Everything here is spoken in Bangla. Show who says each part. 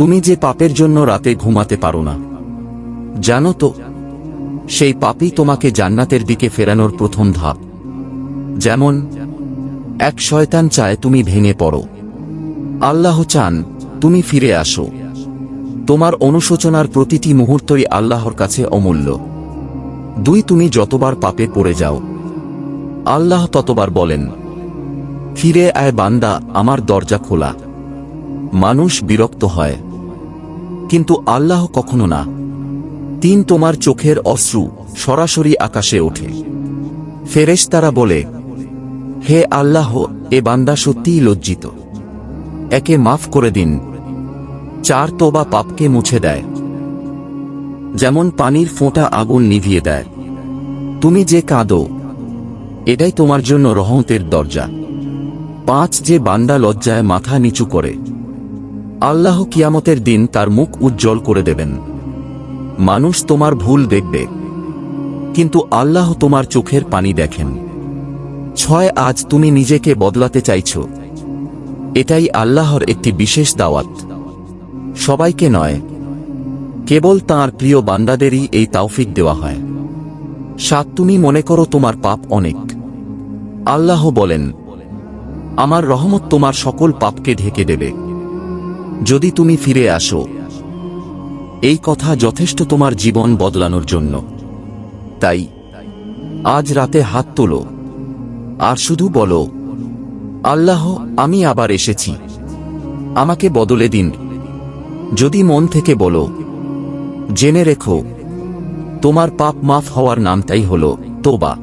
Speaker 1: তুমি যে পাপের জন্য রাতে ঘুমাতে পারো না। জানো তো, সেই পাপই তোমাকে জান্নাতের দিকে ফেরানোর প্রথম ধাপ। যেমন, এক শয়তান চায় তুমি ভেঙে পড়ো। আল্লাহ চান তুমি ফিরে আসো। তোমার অনুশোচনার প্রতিটি মুহূর্তই আল্লাহর কাছে অমূল্য। দুই, তুমি যতবার পাপে পড়ে যাও, আল্লাহ ততবার বলেন, ফিরে আয় বান্দা, আমার দরজা খোলা। মানুষ বিরক্ত হয়। কিন্তু আল্লাহ কখনো না। তিন তোমার চোখের অশ্রু সরাসরি আকাশে ওঠে। ফেরেশতারা বলে, হে আল্লাহ, এ বান্দা সত্যিই লজ্জিত। একে মাফ করে দিন। চার তোবা পাপকে মুছে দেয়। যেমন পানির ফোঁটা আগুন নিভিয়ে দেয়। তুমি যে কাঁদো, এটাই তোমার জন্য রহমতের দরজা। পাঁচ যে বান্দা লজ্জায় মাথা নিচু করে আল্লাহ কিয়ামতের দিন তার মুখ উজ্জ্বল করে দেবেন। মানুষ তোমার ভুল দেখবে, কিন্তু আল্লাহ তোমার চোখের পানি দেখেন। ছয় আজ তুমি নিজেকে বদলাতে চাইছ। এটাই আল্লাহর একটি বিশেষ দাওয়াত। সবাইকে নয়, কেবল তাঁর প্রিয় বান্দাদেরই এই তাওফিক দেওয়া হয়। সাত তুমি মনে করো তোমার পাপ অনেক। আল্লাহ বলেন, আমার রহমত তোমার সকল পাপকে ঢেকে দেবে। যদি তুমি ফিরে আসো, এই কথা যথেষ্ট তোমার জীবন বদলানোর জন্য। তাই, আজ রাতে হাত তোলো, আর শুধু বলো, আল্লাহ, আমি আবার এসেছি। আমাকে বদলে দিন। যদি মন থেকে বলো, জেনে রেখো, তোমার পাপ মাফ হওয়ার নামটাই হল তোবা।